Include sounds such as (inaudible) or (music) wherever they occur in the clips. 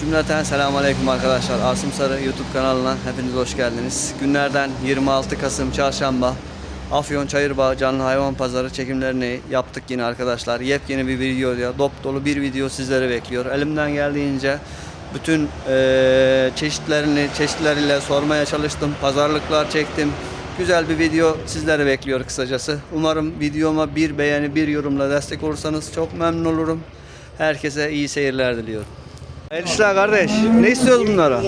Cümleten selamun aleyküm arkadaşlar. Asım Sarı YouTube kanalına hepiniz hoş geldiniz. Günlerden 26 Kasım Çarşamba Afyon Çayırbağ canlı hayvan pazarı çekimlerini yaptık yine arkadaşlar. Yepyeni bir video ya dop dolu bir video sizleri bekliyor. Elimden geldiğince bütün eee, çeşitlerini çeşitleriyle sormaya çalıştım. Pazarlıklar çektim. Güzel bir video sizleri bekliyor kısacası. Umarım videoma bir beğeni bir yorumla destek olursanız çok memnun olurum. Herkese iyi seyirler diliyorum. Hayırlı işler kardeş. Ne istiyoruz bunlara?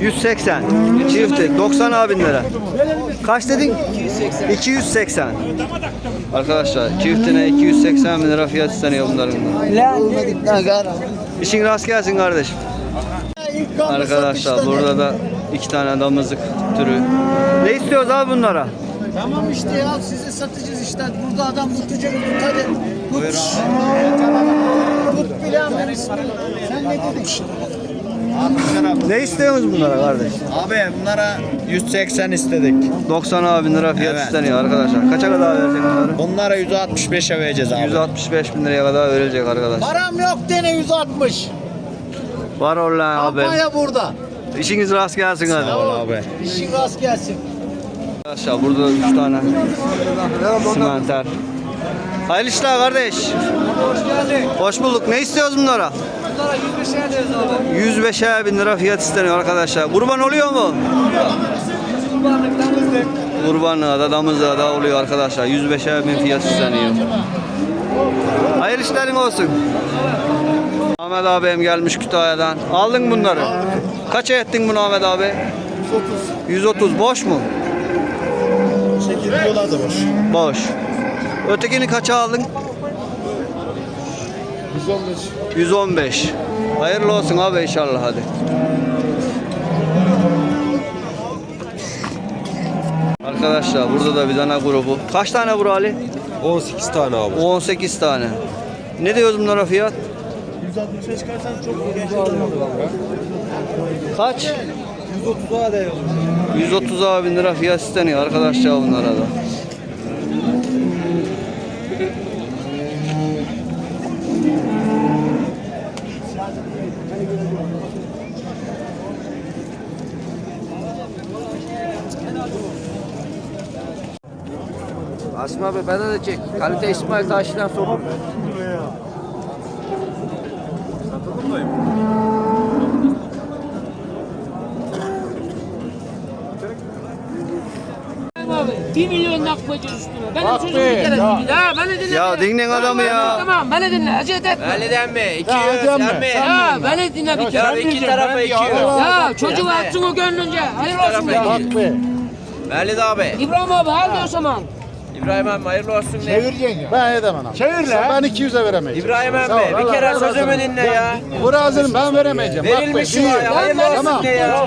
180. Çifti. 90 abi lira. Kaç dedin? 280. Arkadaşlar çiftine 280 bin lira fiyat isteniyor bunların. İşin rast gelsin kardeşim. Arkadaşlar burada da iki tane damızlık türü. Ne istiyoruz abi bunlara? Tamam işte ya size satacağız işte. Burada adam tutacak tut hadi. Tut. Tut bilen ben ismini. Sen ne dedin? Ne istiyorsunuz bunlara kardeş? Abi bunlara 180 istedik. 90 abi bin lira fiyat Evet. isteniyor arkadaşlar. Kaça kadar verecek bunları? Bunlara 165'e vereceğiz abi. 165 bin liraya kadar verilecek arkadaşlar. Param yok dene 160. Var olan abi. Kampanya burada. İşiniz rast gelsin hadi. Tamam abi. İşin rast gelsin. Arkadaşlar burada 3 tane simenter. Hayırlı işler kardeş. Hoş geldin. Hoş bulduk. Ne istiyoruz bunlara? Bunlara 105 ederiz abi. 105'e bin lira fiyat isteniyor arkadaşlar. Kurban oluyor mu? Kurbanlık damızlık. Kurbanlığa da damızlığa da oluyor arkadaşlar. 105'e bin fiyat isteniyor. Hayırlı işlerin olsun. Ahmet abim gelmiş Kütahya'dan. Aldın bunları. Kaça ettin bunu Ahmet abi? 130. 130 boş mu? Çekil diyorlar da boş. Boş. Ötekini kaça aldın? 115. 115. Hayırlı olsun abi inşallah hadi. Arkadaşlar burada da bir tane grubu. Kaç tane bura Ali? 18 tane abi. 18 tane. Ne diyoruz bunlara fiyat? 165 çıkarsan çok Kaç? 130'a da 130 bin lira fiyat isteniyor arkadaşlar bunlara da. Asım abi bana da çek. Kalite İsmail Taş'tan sorun. abi. 1 milyon nakmacı üstüne. Benim sözümü bir kere dinle. Ha beni dinle. Ya dinleyin adamı ya. Tamam beni dinle. Acele etme. Validen mi? 200 sen mi? Ya beni dinle bir Ya kere. iki tarafa 200. Ya çocuğu atsın o gönlünce. Hayırlı olsun de. Valid abi. İbrahim abi diyor o zaman. İbrahim abi hayırlı olsun ne? Ben edemem abi. Çevir lan. Ben 200'e veremeyeceğim. İbrahim Sağ ol, abi bir kere sözümü dinle ya. Bu razıyım ben veremeyeceğim. Verilmiş Bak, şu bak, ya. Hayırlı Tamam. olsun ne ya.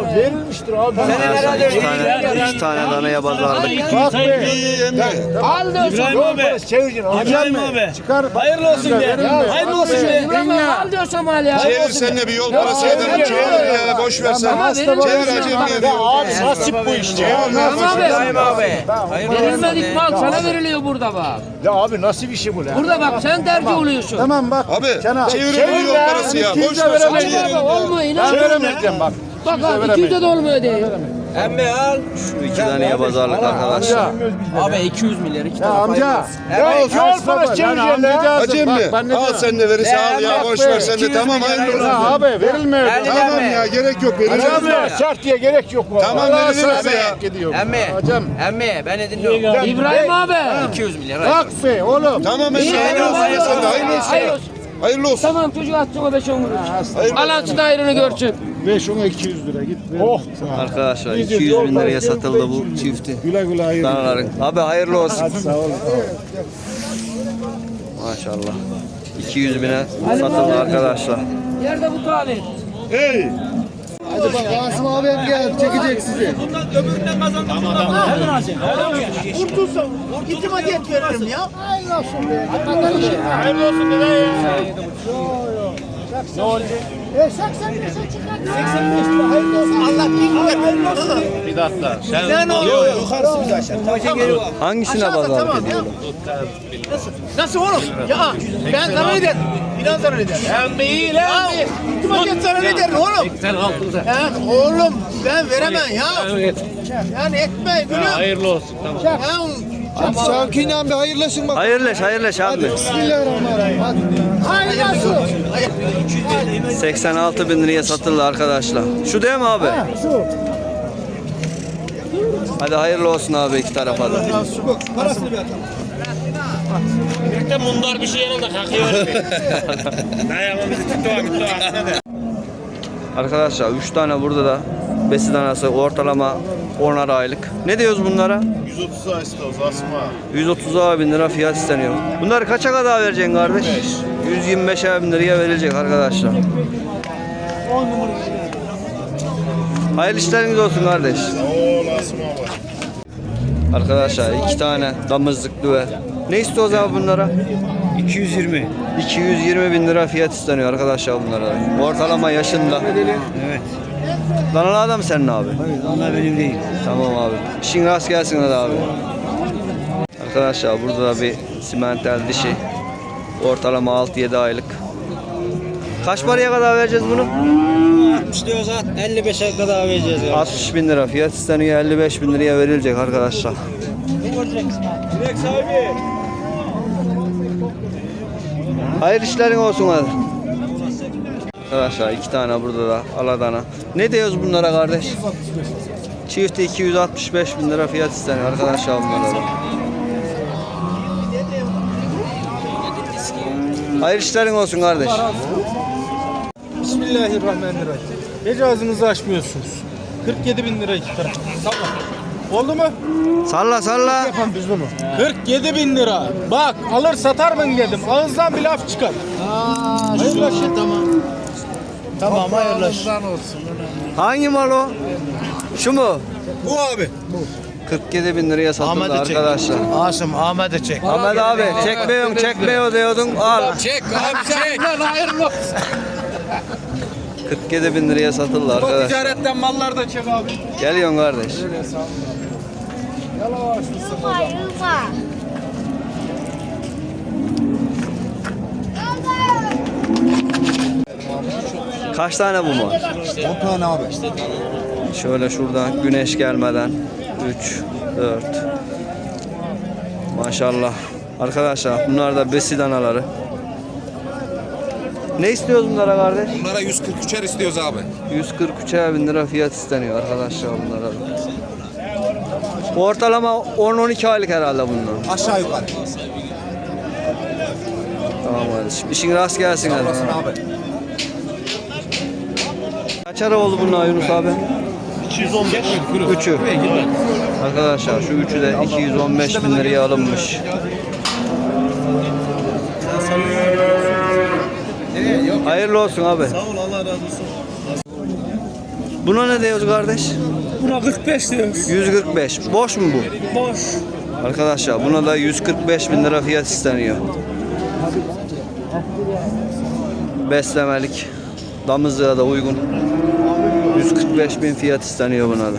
Verilmiştir abi. Senin herhalde İki tane, iki tane danaya pazarlık. Bak be. Al diyorsan. İbrahim abi. Çıkar. Hayırlı olsun de. Hayırlı olsun İbrahim abi al diyorsan mal ya. Çevir sen de bir yol parası ederim. Çevir ya boş ver sen. Çevir verilmedik acem mal. ya. Abi nasip bu işte. Tamam abi. İbrahim abi. Olsun Verilmedik mal sana veriliyor burada bak. Ya abi nasıl bir şey bu lan? Burada bak sen tercih oluyorsun. Tamam bak. Abi Sana- çevir Çevir bir yol parası ya. 200'e Boş ver sen. olmuyor inan. veremeyeceğim bak. Bak abi 200'e de olmuyor değil. Emmi al. Şu iki taneye pazarlık arkadaşlar. Abi 200 milyar iki Ya tarafa amca. Ya yol parası çevireceğim lan. Acem mi? Bak, ben ne Al sen de verirse al ya. Boş ver sen de. Tamam hayırlı Ya olsun. abi verilmiyor. Tamam Emmi. ya gerek yok. Veririz. Acem ya şart diye gerek yok. Tamam, sana ya. Emmi. Acem. Emmi beni dinliyorum. İbrahim abi. 200 milyar. Bak be oğlum. Tamam. İyi, Hayırlı olsun. hayırlı Sen de hayırlı olsun. Hayırlı olsun. Tamam çocuğu atsın o 5 10 kuruş. Alansın ayrını görsün. 5 10 200 lira git. Oh. Arkadaşlar 200 bin liraya satıldı bu çifti. Güle güle hayır. Danaların. Abi hayırlı olsun. Hadi sağ ol. Maşallah. 200 bine satıldı arkadaşlar. Yerde bu talih. Hadi bak Asım abim gel çekecek sizi. Kurtulsun. İtimat et veririm ya. Hayırlı olsun be. Hayırlı olsun Ne oldu? E 85'e çıkar. 85 lira hayırlı olsun. Allah bin ver hayırlı olsun. Bir dakika. Sen ne oluyor? Yukarısı biz aşağı. Hangisine Aşağıda pazarlık tamam ya. ediyorlar? Nasıl oğlum? Ya ben zarar ederim. İnan zarar ederim. Hem iyi lan. İtimat et zarar ederim. oğlum. Sen altında. Ya oğlum ben veremem ya. Yani etme gülüm. Hayırlı olsun. Tamam. Ya Sakin abi hayırlısın bak. Hayırleş hayırleş abi. Bismillahirrahmanirrahim. Hadi. hayırlı olsun. 86 bin liraya satıldı arkadaşlar. Şu değil mi abi? Hadi hayırlı olsun abi iki tarafa da. Bir de mundar bir şey yanında kalkıyor. Dayamamızı (laughs) tuttu var. Arkadaşlar 3 tane burada da besi danası ortalama 10'ar aylık. Ne diyoruz bunlara? 130 ay istiyoruz Asma. 130 bin lira fiyat isteniyor. Bunları kaça kadar vereceksin kardeş? 125 bin liraya verilecek arkadaşlar. Hayırlı işleriniz olsun kardeş. Oo Asma var. Arkadaşlar iki tane damızlık düve. Ne istiyoruz abi bunlara? 220. 220 bin lira fiyat isteniyor arkadaşlar bunlara. Ortalama yaşında. Evet. Danalı adam senin abi. Hayır onlar benim değil. Tamam abi. İşin rast gelsin hadi abi. Arkadaşlar burada da bir simental dişi. Ortalama 6-7 aylık. Kaç paraya kadar vereceğiz bunu? İşte o zaten 55'e kadar vereceğiz ya. 60 bin lira fiyat isteniyor 55 bin liraya verilecek arkadaşlar. Hayırlı işlerin olsun hadi. Arkadaşlar iki tane burada da aladana. Ne diyoruz bunlara kardeş? Çifti 265 bin lira fiyat isteniyor arkadaşlar bunlara. da. Hayırlı işlerin olsun kardeş. Bismillahirrahmanirrahim. Hiç ağzınızı açmıyorsunuz. 47 bin lira iki taraf. Oldu mu? Salla salla. Yapan biz bunu. 47 bin lira. Bak alır satar mı dedim. Ağızdan bir laf çıkar. Hayırlı olsun. Tamam. Tamam hayırlı olsun. Hangi mal o? Şu mu? Bu abi. 47 bin liraya satıldı Ahmet'i çek. arkadaşlar. Asım Ahmet'i çek. Ahmet abi çekmiyorum çekmiyor diyordun al. Çek abi çek. Lan hayırlı olsun. 47 bin liraya satıldı arkadaşlar. Ticaretten mallar da çek abi. Geliyorsun kardeş. Yılma yılma. Kaç tane bu mal? 10 tane abi. Şöyle şuradan güneş gelmeden 3 4 Maşallah. Arkadaşlar bunlar da besi danaları. Ne istiyoruz bunlara kardeş? Bunlara 143'er istiyoruz abi. 143 bin lira fiyat isteniyor arkadaşlar bunlara. Ortalama 10-12 aylık herhalde bunlar. Aşağı yukarı. Tamam kardeşim. İşin rast gelsin hadi. abi. Kaç ara oldu bunlar Yunus abi? 215. Üçü. Arkadaşlar şu üçü de 215 bin liraya alınmış. Hayırlı olsun abi. Sağ ol Allah razı olsun. Buna ne diyoruz kardeş? Buna 45 diyoruz. 145. Boş mu bu? Boş. Arkadaşlar buna da 145 bin lira fiyat isteniyor. Beslemelik. Damızlığa da uygun. 145 bin fiyat isteniyor buna da.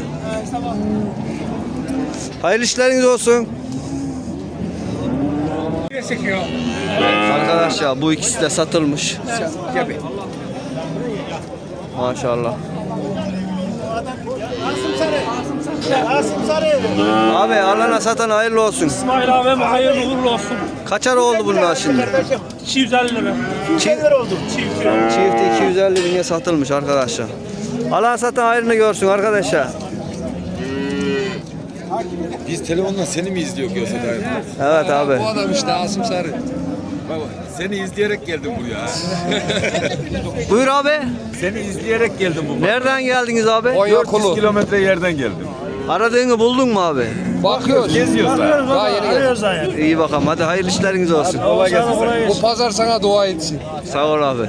Hayırlı işleriniz olsun. Arkadaşlar bu ikisi de satılmış. Maşallah. Abi alana satan hayırlı olsun. İsmail abim hayırlı uğurlu olsun. Kaçar oldu bunlar şimdi? 250 lira. Çift lira oldu. Çift. Çifti 250 bine satılmış arkadaşlar. Alan satan hayrını görsün arkadaşlar. Biz telefonla seni mi izliyor yoksa dayı? Evet abi. Bu adam işte Asım Sarı. Baba seni izleyerek geldim buraya. (laughs) Buyur abi. seni izleyerek geldim bu. Nereden geldiniz abi? 400 kilometre yerden geldim. Aradığını buldun mu abi? Bakıyoruz. Geziyoruz da. Daha yeni. Arıyoruz yani. İyi bakalım. Hadi hayırlı işleriniz olsun. Kolay gelsin. sana. Bu pazar sana dua etsin. Sağ ol abi.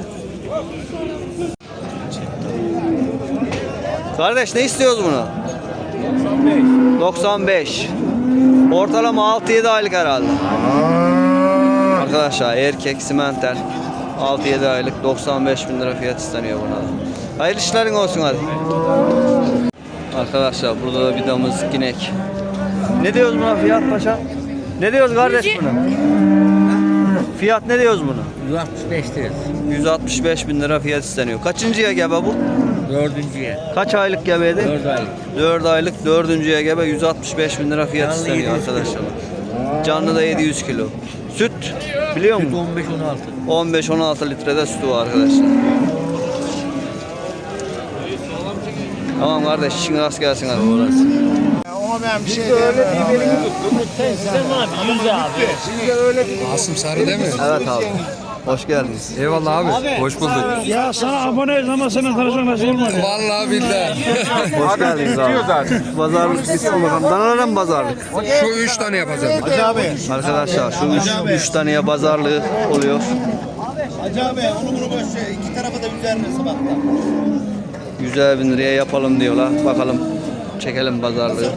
Kardeş ne istiyoruz buna? 95. Ortalama 6-7 aylık herhalde. Arkadaşlar erkek simenter 6-7 aylık 95 bin lira fiyat isteniyor buna da. Hayırlı işlerin olsun hadi. Arkadaşlar burada da bir damızlık inek. Ne diyoruz buna fiyat paşa? Ne diyoruz kardeş buna? Fiyat ne diyoruz buna? 165 lira. 165 bin lira fiyat isteniyor. Kaçıncıya gebe bu? Dördüncüye. Kaç aylık gebeydi? 4 aylık. 4 aylık dördüncüye gebe 165 bin lira fiyat Canlı isteniyor 700 arkadaşlar. Canlı da 700 kilo. Süt biliyor Süt musun? 15-16. 15-16 litrede sütü var arkadaşlar. Tamam kardeş işin rast gelsin abi. Ama ben bir şey diyemem. Asım Sarı değil mi? Evet abi. Hoş geldiniz. Eyvallah abi. Hoş bulduk. Ya sana aboneyiz ama senin karışan nasıl olmadı? Vallahi billahi. Hoş geldiniz abi. Pazarlık bitsin bakalım. Danalara mı pazarlık? Şu üç tane yapacağım. Arkadaşlar şu üç, üç taneye pazarlığı oluyor. Hacı abi onu bunu boş ver. İki tarafa da üzerine sabahta. Güzel bin liraya yapalım diyorlar. Bakalım çekelim pazarlığı.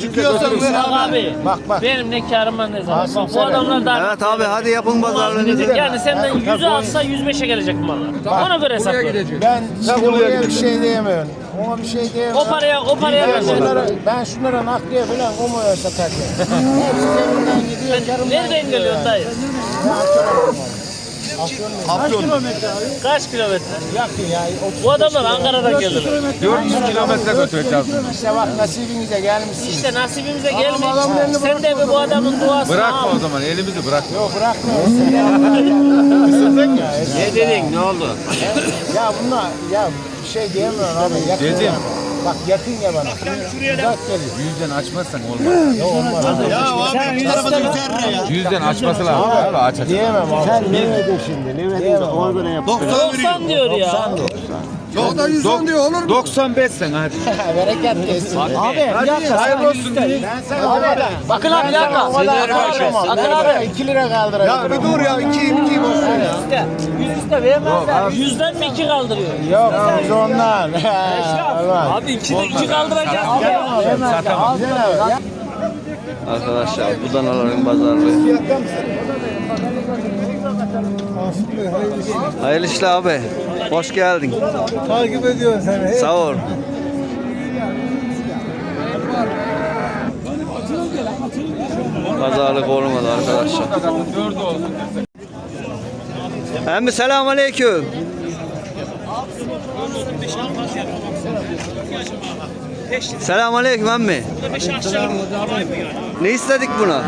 Çıkıyorsan ver Abi Bak bak. benim ne karıma ne zaman. Bak bu adamlar da Evet abi hadi yapın pazarlığınızı. yani senden 100'e alsa 105'e gelecek bu mallar. Ona göre Buraya hesapla. Ben şimdi buraya bir şey diyemiyorum. Ona bir şey diyemem. O paraya o paraya Ben şunlara, ben şunlara nakliye falan umuyor satarken. Hepsi cebimden gidiyor. Nereden geliyorsun dayı? Kaç kilometre? Yakın ya. Bu adamlar Ankara'dan geldiler. 400 kilometre götüreceğiz. İşte bak nasibinize gelmişsiniz. İşte nasibimize gelmiş. Sen de bir bu adamın duasını Bırakma al. o zaman elimizi bırakma. Yok bırakmıyorsun ya. Ne dedin ne oldu? Ya bunlar ya bir şey diyemiyorum abi. Yakın Dedim. Ya. Bak yakın ya bana. Uzak geliyor. Yüzden açmazsan olmaz. Ya abi şu tarafa da biter ya. Yüzden açması lazım. Abi açacak. Diyemem abi. Sen ne ödün şimdi? Ne ödün? Ona göre yap. 90 diyor ya. O da 110 diyor olur mu? 95 sen hadi. (laughs) Bereket gelsin. Abi bir dakika. Hayırlı olsun. Ben sana abi. Bakın abi bir dakika. Bakın abi. 2 lira kaldıracağım. Ya bir dur ya. 2 2 boş ver ya. İşte, yüz üstte vermezler. Yüzden mi iki kaldırıyor? Yok biz ondan. Abi iki de iki kaldıracağız. Arkadaşlar bu danaların pazarlığı. Hayırlı işler abi. Hoş geldin. Takip ediyorsun seni. Sağ ol. Pazarlık olmadı arkadaşlar. Emmi selamun aleyküm. Selamun aleyküm emmi. Ne istedik buna?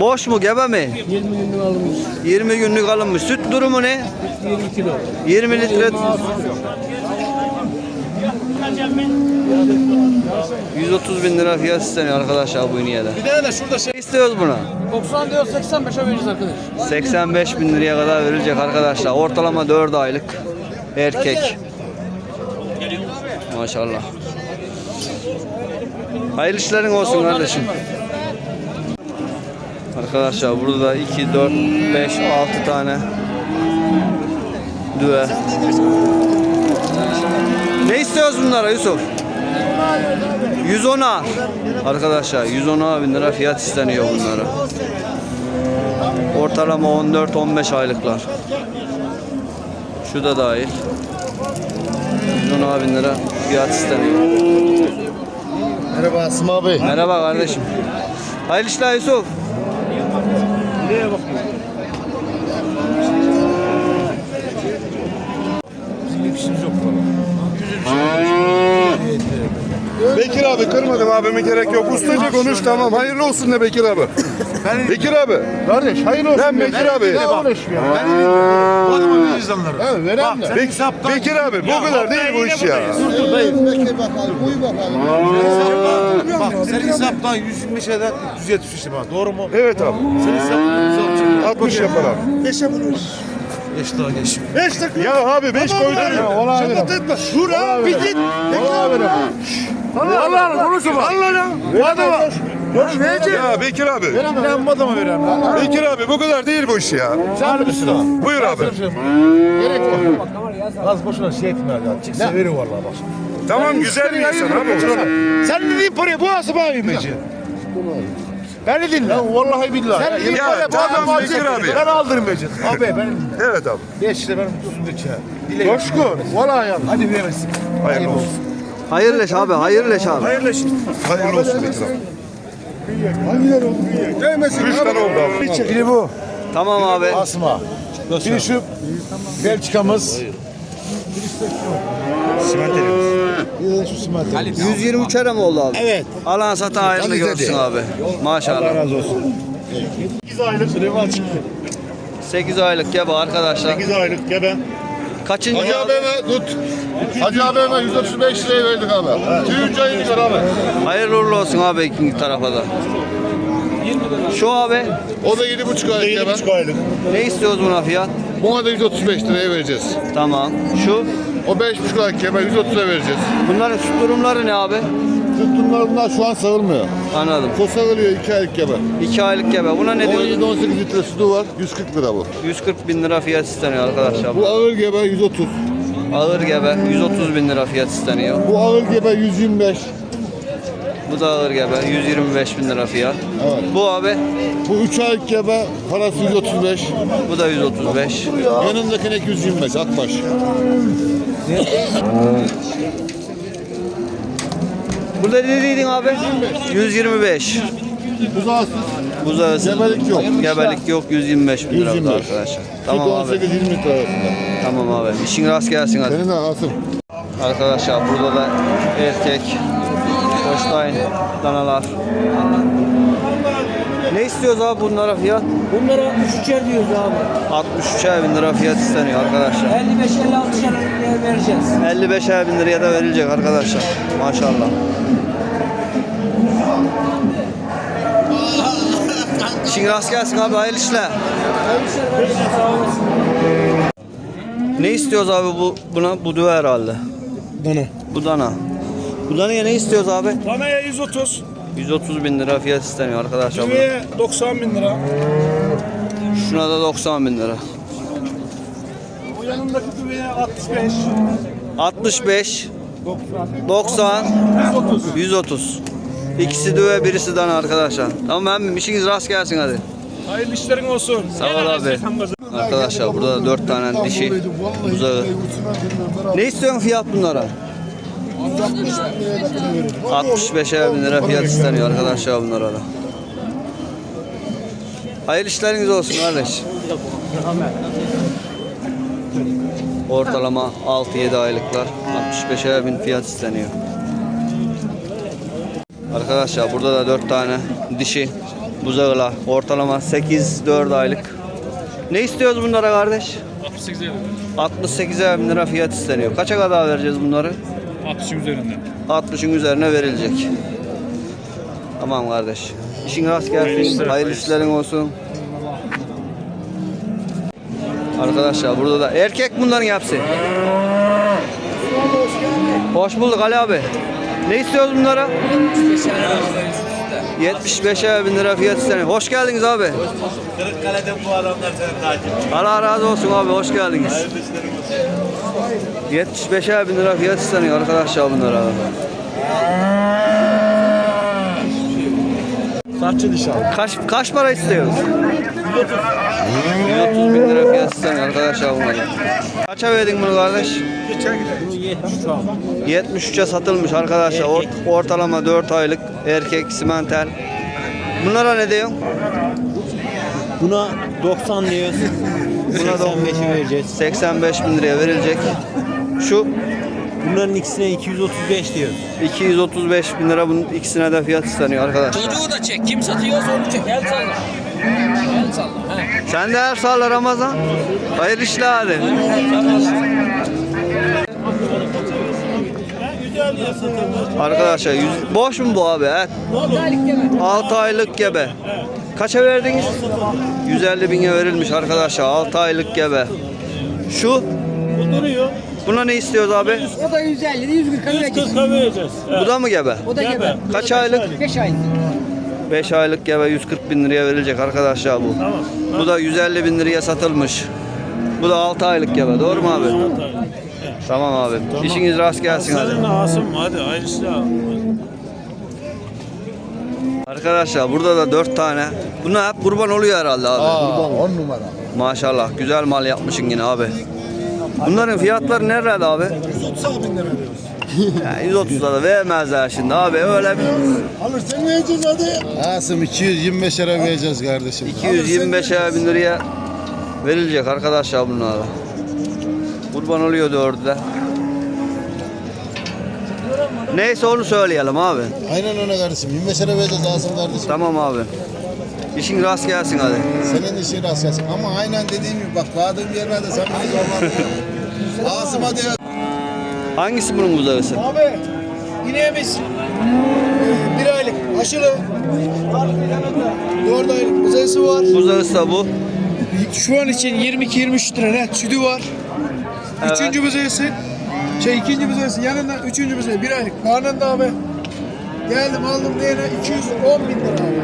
Boş mu gebe mi? 20 günlük alınmış. 20 günlük alınmış. Süt durumu ne? 20 kilo. 20 litre. 130 bin lira fiyat isteniyor arkadaşlar bu ineğe de. Bir tane de şurada şey. İstiyoruz buna? 90 diyor 85'e vereceğiz arkadaş. 85 bin liraya kadar verilecek arkadaşlar. Ortalama 4 aylık erkek. Maşallah. Hayırlı işlerin olsun kardeşim. Arkadaşlar burada da 2, 4, 5, 6 tane düve. Ne istiyoruz bunlara Yusuf? 110'a. Arkadaşlar 110'a bin lira fiyat isteniyor bunlara. Ortalama 14-15 aylıklar. Şu da dahil. 110 bin lira fiyat isteniyor. Merhaba Asım abi. Merhaba kardeşim. Hayırlı işler Yusuf. Bekir abi kırmadım abime gerek yok. Ustaca konuş tamam. Hayırlı olsun de Bekir abi. Bekir abi. Kardeş hayır olsun. Ben Bekir abi. uğraşmıyor. Bu adama veririz onları. Evet verem de. Bek- Bekir abi bu kadar değil bu iş ya. Bekle bakalım. Uy bakalım. Bak senin hesaptan 125 eder 170 bak doğru mu? Evet abi. Senin hesaptan 60 yapar abi. 5'e bulmuş. 5 daha geç. 5 dakika. Ya abi 5 koydun. Şapat etme. Dur abi bir git. Olabilir. Allah Allah konuşma. Allah Allah. Bu adama. Ya Bekir abi. Ben bu adama lan. Bekir abi bu kadar değil bu iş ya. Sen misin o? Buyur abi. Az boşuna şey etme ya. Çıksa verir vallahi bak. Tamam güzel bir insan abi. Sen dediğin parayı bu Asım abi mi? Ben de dinle. Vallahi billahi. Sen dediğin Ya, parayı bu tamam Bekir abi. Ben aldırmayacağım. Abi ben. Evet abi. 5 lira benim tuzum geç ya. Coşkun. Vallahi ya. Hadi veremezsin. Hayırlı olsun. Hayırlı iş abi, hayırlı iş abi. Hayırlı olsun. Hayırlı olsun Bekir abi. Hangileri oldu? Değmesin. Üç tane oldu abi. Biri bu. Tamam abi. Asma. Biri şu Belçikamız. Bir de şu simentelimiz. 123 lira mı oldu abi? Evet. Alan satan hayırlı görsün abi. Maşallah. razı olsun. 8 aylık Süleyman çıktı. 8 aylık gebe arkadaşlar. 8 aylık gebe. Kaçıncı? Hacı abime tut. Hacı abime 135 liraya verdik abi. Tüyünce ayırdık abi. Hayırlı uğurlu olsun abi ikinci tarafa da. Şu abi O da 7,5 aylık ya 7,5 aylık. ne istiyoruz buna fiyat? Buna da 135 liraya vereceğiz. Tamam. Şu O 5,5 aylık kebe 130'a vereceğiz. bunların süt durumları ne abi? Tuttumlar bunlar şu an sağılmıyor. Anladım. Çok sağılıyor 2 aylık kebe. 2 aylık gebe. Buna ne diyoruz? 17-18 litre sütü var. 140 lira bu. 140 bin lira fiyat isteniyor arkadaşlar. Bu ağır gebe 130. Ağır gebe 130 bin lira fiyat isteniyor. Bu ağır gebe 125. Bu da ağır gebe 125 bin lira fiyat. Evet. Bu abi Bu 3 aylık gebe parası 135. bu da 135. Yanındakine 225 akbaş. Burada ne dediydin abi? 125. Buzağısız. Buzağısı. Gebelik yok. Gebelik yok 125 bin lira 125. arkadaşlar. Tamam abi. 18-20 litre arasında. Tamam abi. İşin rast gelsin hadi. Senin de Asım. Arkadaşlar burada da erkek Holstein danalar. Ne istiyoruz abi bunlara fiyat? Bunlara 63'er diyoruz abi. 63 bin lira fiyat isteniyor arkadaşlar. 55-56 liraya vereceğiz. 55 bin liraya da verilecek arkadaşlar. Maşallah. İşin rast gelsin abi hayırlı işler. Ne istiyoruz abi bu buna? Bu düve herhalde. Dana. Bu dana. Bu danaya ne istiyoruz abi? Danaya 130. 130 bin lira fiyat isteniyor arkadaşlar. Düveye 90 bin lira. Şuna da 90 bin lira. Bu yanındaki düveye 65. 65, 90, 130. İkisi düve birisi dana arkadaşlar. Tamam emmim işiniz rast gelsin hadi. Hayırlı işlerin olsun. Sağ ol abi. Arkadaşlar burada da 4 tane dişi buzağı. Ne istiyorsun fiyat bunlara? 65'er bin lira fiyat isteniyor arkadaşlar bunlara da. Hayırlı işleriniz olsun kardeş. Ortalama 6-7 aylıklar 65'er bin fiyat isteniyor. Arkadaşlar burada da 4 tane dişi buzağılar. Ortalama 8-4 aylık. Ne istiyoruz bunlara kardeş? 68 lira. 68 bin lira fiyat isteniyor. Kaça kadar vereceğiz bunları? 60 üzerinde. 60'ın üzerine verilecek. Tamam kardeş. İşin rast gelsin. Hayırlı işlerin olsun. Arkadaşlar burada da erkek bunların hepsi. Hoş bulduk Ali abi. Ne istiyoruz bunlara? 75 bin lira fiyat isteniyor. Hoş geldiniz abi. Kırıkkale'den bu adamlar seni takip Allah razı olsun abi hoş geldiniz. 75 bin lira fiyat isteniyor arkadaşlar bunlara. Saççı dışarı. Kaç kaç para istiyoruz? 130 bin lira fiyat isteniyor arkadaşlar bunlara. Kaça verdin bunu kardeş? 73'e satılmış arkadaşlar. Or- ortalama 4 aylık erkek simentel. Bunlara ne diyorsun? Buna 90 diyoruz. Buna da 85'i vereceğiz. 85 bin liraya verilecek. Şu Bunların ikisine 235 diyoruz. 235 bin lira bunun ikisine de fiyat isteniyor arkadaşlar. Çocuğu da çek. Kim satıyorsa onu çek. El salla. El salla. He. Sen de her sağla Ramazan. Hayırlı işler hadi. Arkadaşlar yüz, boş mu bu abi? Evet. 6 aylık gebe. Kaça verdiniz? 150 bine verilmiş arkadaşlar. 6 aylık gebe. Şu? Buna ne istiyoruz abi? O da 150, 140 vereceğiz. vereceğiz. Bu da mı gebe? O da gebe. Kaç aylık? 5 ay. 5 aylık gebe 140 bin liraya verilecek arkadaşlar bu. Bu da 150 bin liraya satılmış. Bu da 6 aylık gebe. Doğru mu abi? Tamam abi. İşiniz rast gelsin hadi. Asım hadi hayırlısı Arkadaşlar burada da 4 tane. Bunlar hep kurban oluyor herhalde abi. Kurban 10 numara. Maşallah güzel mal yapmışsın yine abi. Bunların fiyatları nerede abi? Ya 130 da vermezler şimdi abi öyle bir Alırsan vereceğiz hadi. Asım 225 lira vereceğiz kardeşim. 225 bin liraya verilecek arkadaşlar bunlara. Kurban oluyor dördü de. Neyse onu söyleyelim abi. Aynen öyle kardeşim. 25 lira vereceğiz Asım kardeşim. Tamam abi. İşin rast gelsin hadi. Senin işin rast gelsin. Ama aynen dediğim gibi bak vardığım yerlerde sen beni zorlandın. (laughs) Asım hadi ya. Hangisi bunun buzağısı? Abi ineğimiz e, bir aylık aşılı. Dört aylık buzayısı var. Buzağısı da bu. Şu an için 22-23 lira net sütü var. Evet. Üçüncü buzayısı. Şey ikinci buzayısı yanında üçüncü buzayı bir aylık. Karnında abi. Geldim aldım diyene 210 bin lira abi.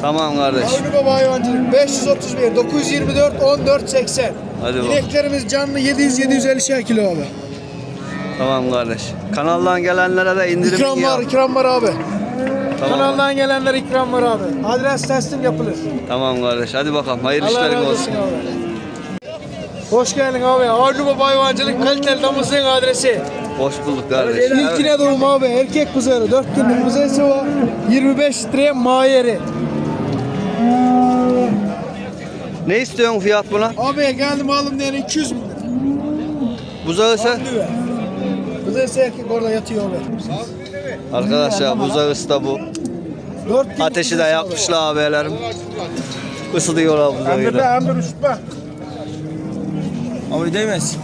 Tamam kardeş. Avni Baba hayvancılık 531 924 14 80. Hadi bakalım. İneklerimiz canlı 700 750 şey kilo abi. Tamam kardeş. Kanaldan gelenlere de indirim İkram var, yap. ikram var abi. Tamam. Kanaldan gelenler ikram var abi. Adres teslim yapılır. Tamam kardeş. Hadi bakalım. Hayırlı Allah işlerin razı olsun. olsun abi. Hoş geldin abi. Baba hayvancılık kaliteli damızlığın adresi. Hoş bulduk kardeş. Evet. İlkine doğum abi. Erkek buzarı. 4 günlük buzarısı var. 25 liraya mayeri. Ne istiyorsun fiyat buna? Abi geldim aldım diyene 200 bin lira. Buzağısı? Lüve. Buzarısı erkek orada yatıyor abi. Arkadaşlar buzağısı da bu. 4 günlük Ateşi de buzarısı yakmışlar abilerim. Isıtıyorlar abi. Hem de buzağıyla. hem de üşütme. Abi demez.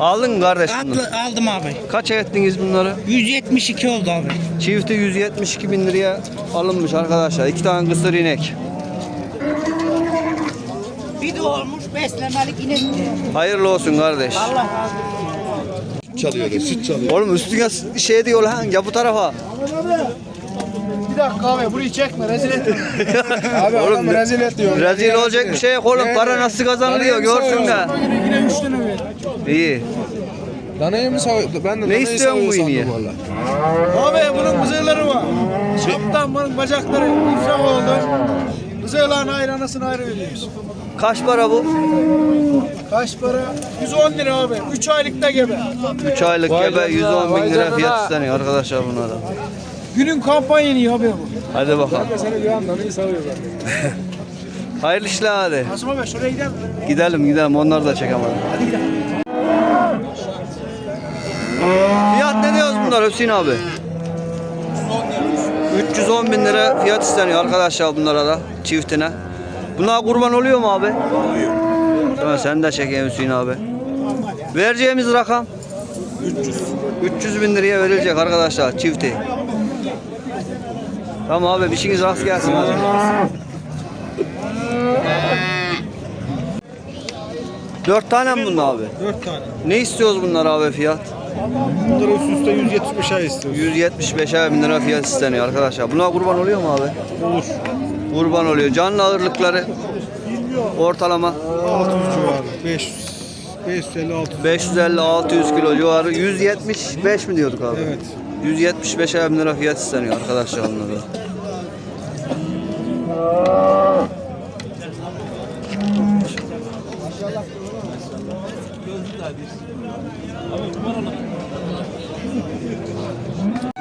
Aldın mı kardeş bunu? Aldım abi. Kaç ettiniz bunları? 172 oldu abi. Çifti 172 bin liraya alınmış arkadaşlar. İki tane kısır inek. Bir de olmuş beslemelik inek. Hayırlı olsun kardeş. Çalıyor da süt çalıyor. Oğlum üstüne şey diyor lan ya bu tarafa. Bir dakika abi burayı çekme rezil etme. (laughs) abi Oğlum, adamı rezil et diyor. Rezil olacak bir şey yok oğlum. Para nasıl kazanılıyor görsünler. Yine, yine 3 tane ver. İyi. Danayı mı savuyordu? Ben de Ne danayı istiyorsun bu savuyor valla. Abi bunun buzayları var. Şaptan bunun bacakları ifrak oldu. Buzayların ayrı anasını ayrı veriyoruz. Kaç para bu? Kaç para? 110 lira abi. 3 aylıkta gebe. 3 aylık Vay gebe canına, 110 bin lira fiyat isteniyor arkadaşlar bunlara. Günün kampanyayı abi bu. Hadi bakalım. Seni bir an danayı savuyorlar. (laughs) Hayırlı işler hadi. Asım abi şuraya gidelim. Gidelim gidelim onlar da çekemedim. Hadi gidelim. Fiyat ne diyoruz bunlar Hüseyin abi? 310 bin lira fiyat isteniyor arkadaşlar bunlara da çiftine. Bunlar kurban oluyor mu abi? Oluyor. Tamam sen de çekeyim Hüseyin abi. Vereceğimiz rakam? 300. 300 bin liraya verilecek arkadaşlar çifti. Tamam abi bir şeyiniz rast gelsin hadi. Dört tane mi bunlar abi? Dört tane. Ne istiyoruz bunlar abi fiyat? Bunları üst üste 175 ay istiyoruz. 175 bin lira fiyat isteniyor arkadaşlar. Bunlar kurban oluyor mu abi? Olur. Kurban oluyor. Canlı ağırlıkları ortalama 600 civarı. 500. 550 600. 550-600 kilo civarı. 175 mi diyorduk abi? Evet. 175 bin lira fiyat isteniyor arkadaşlar onlara.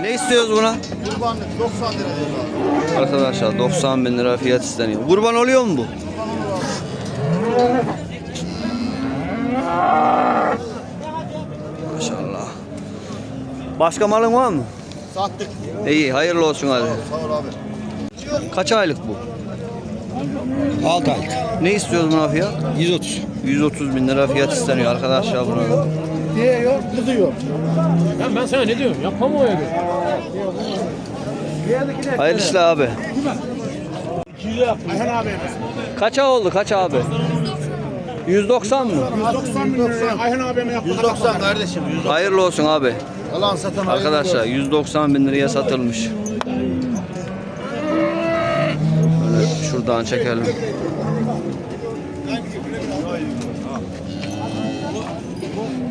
Ne istiyoruz buna? Kurbanlık 90 lira. Arkadaşlar 90 bin lira fiyat isteniyor. Kurban oluyor mu bu? Maşallah. Başka malın var mı? Sattık. İyi hayırlı olsun hadi. Sağ ol abi. Kaç aylık bu? 6 aylık. Ne istiyoruz buna fiyat? 130. 130 bin lira fiyat isteniyor arkadaşlar buna yok, kızıyor. Ben, ben sana ne diyorum? Yapma mı öyle? Hayırlı işler abi. Ayhan abi. Kaç ay oldu kaç abi? 190 mı? 190 bin liraya Ayhan abime yaptı. 190 kardeşim. 100. Hayırlı olsun abi. Alan satan hayırlı Arkadaşlar 190 bin liraya satılmış. Böyle şuradan çekelim.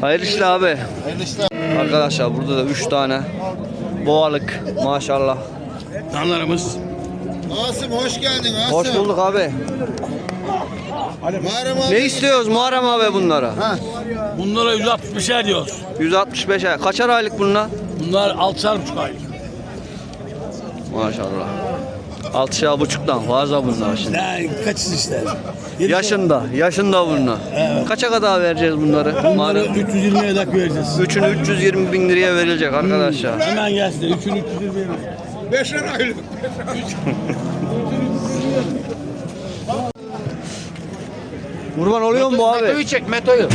Hayırlı işler abi. Hayırlı işler. Arkadaşlar burada da 3 tane boğalık maşallah. Danlarımız. Asım hoş geldin Asım. Hoş bulduk abi. Ne istiyoruz Muharrem abi bunlara? Bunlara 165'er diyoruz. 165 ay. Kaçar aylık bunlar? Bunlar 6,5 aylık. Maşallah. Altışar buçuktan fazla bunlar şimdi. Yani kaçız işte. Yaşında, yaşında bunlar. Kaça kadar vereceğiz bunları? Bunları Muharrem? 320 yedek vereceğiz. Üçünü 320 bin liraya verilecek arkadaşlar. Hemen gelsin. 3'ünü 320 vereceğiz. Beşer aylık. (laughs) Kurban oluyor mu bu abi? Metoyu çek Metoyu.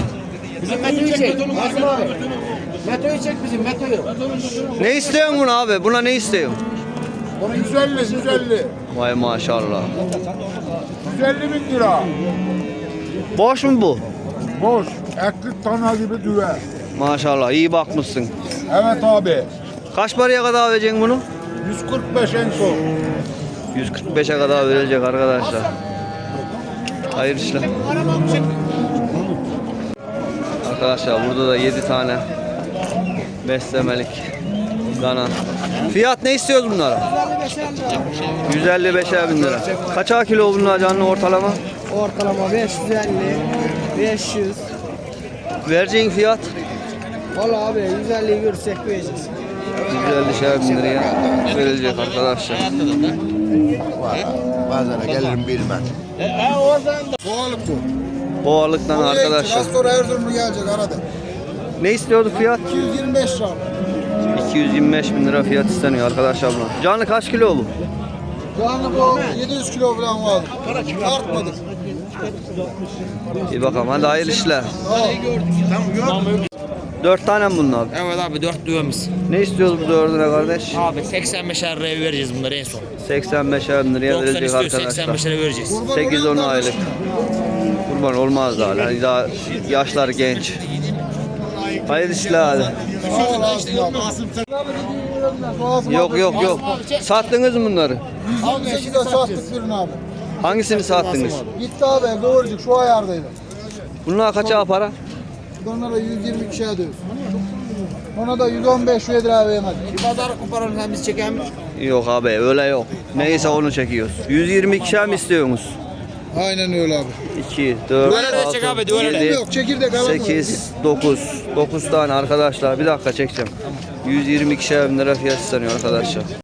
Bizim Metoyu çek. Asım abi. Metoyu çek bizim Metoyu. Ne istiyorsun bunu abi? Buna ne istiyorsun? Onu 150, 150. Vay maşallah. 150 bin lira. Boş mu bu? Boş. Eklik tana gibi düve. Maşallah iyi bakmışsın. Evet abi. Kaç paraya kadar vereceksin bunu? 145 en son. 145'e kadar verilecek arkadaşlar. Hayır işler. Arkadaşlar burada da 7 tane beslemelik dana. Fiyat ne istiyoruz bunlara? 155'er bin lira. Kaça kilo bunlar canlı ortalama? Ortalama 550, 500. Vereceğin fiyat Valla abi 150'yi görsek vereceğiz. 150'şer bin liraya verilecek arkadaşlar. Bazen gelirim bilmem. Boğalık bu. Boğalıktan arkadaşlar. Az sonra Erzurumlu gelecek arada. Ne istiyorduk fiyat? 225 lira. 225 bin lira fiyat isteniyor arkadaşlar buna. Canlı kaç kilo bu? Şu anda bu 700 kilo falan var. Artmadı. İyi bakalım hadi hayırlı işler. Dört tane mi bunlar? Evet abi 4 düğümüz. Ne istiyoruz bu dördüne kardeş? Abi 85'er liraya vereceğiz bunları en son. 85 bin liraya 90 verecek istiyor arkadaşlar. 85'lere vereceğiz. 8-10 aylık. Kurban olmaz daha. Yani daha yaşlar genç. Hayırlı işler. Yok yok yok. Sattınız mı bunları? Abi 8'e sattık birini abi. Hangisini sattınız? Gitti abi doğrucuk şu ayardaydı. Bunlar kaça para? Onlara 120 kişiye ödüyoruz. Ona da 115 lira vermedi. Yok abi öyle yok. Neyse onu çekiyoruz. 122 mi istiyorsunuz? Aynen öyle abi. 2, 4, Düğerleri de çek abi, 6, düğerleri. 7, Yok çekirdek abi. 8, 9. 9 tane arkadaşlar. Bir dakika çekeceğim. 122 bin lira fiyat isteniyor arkadaşlar.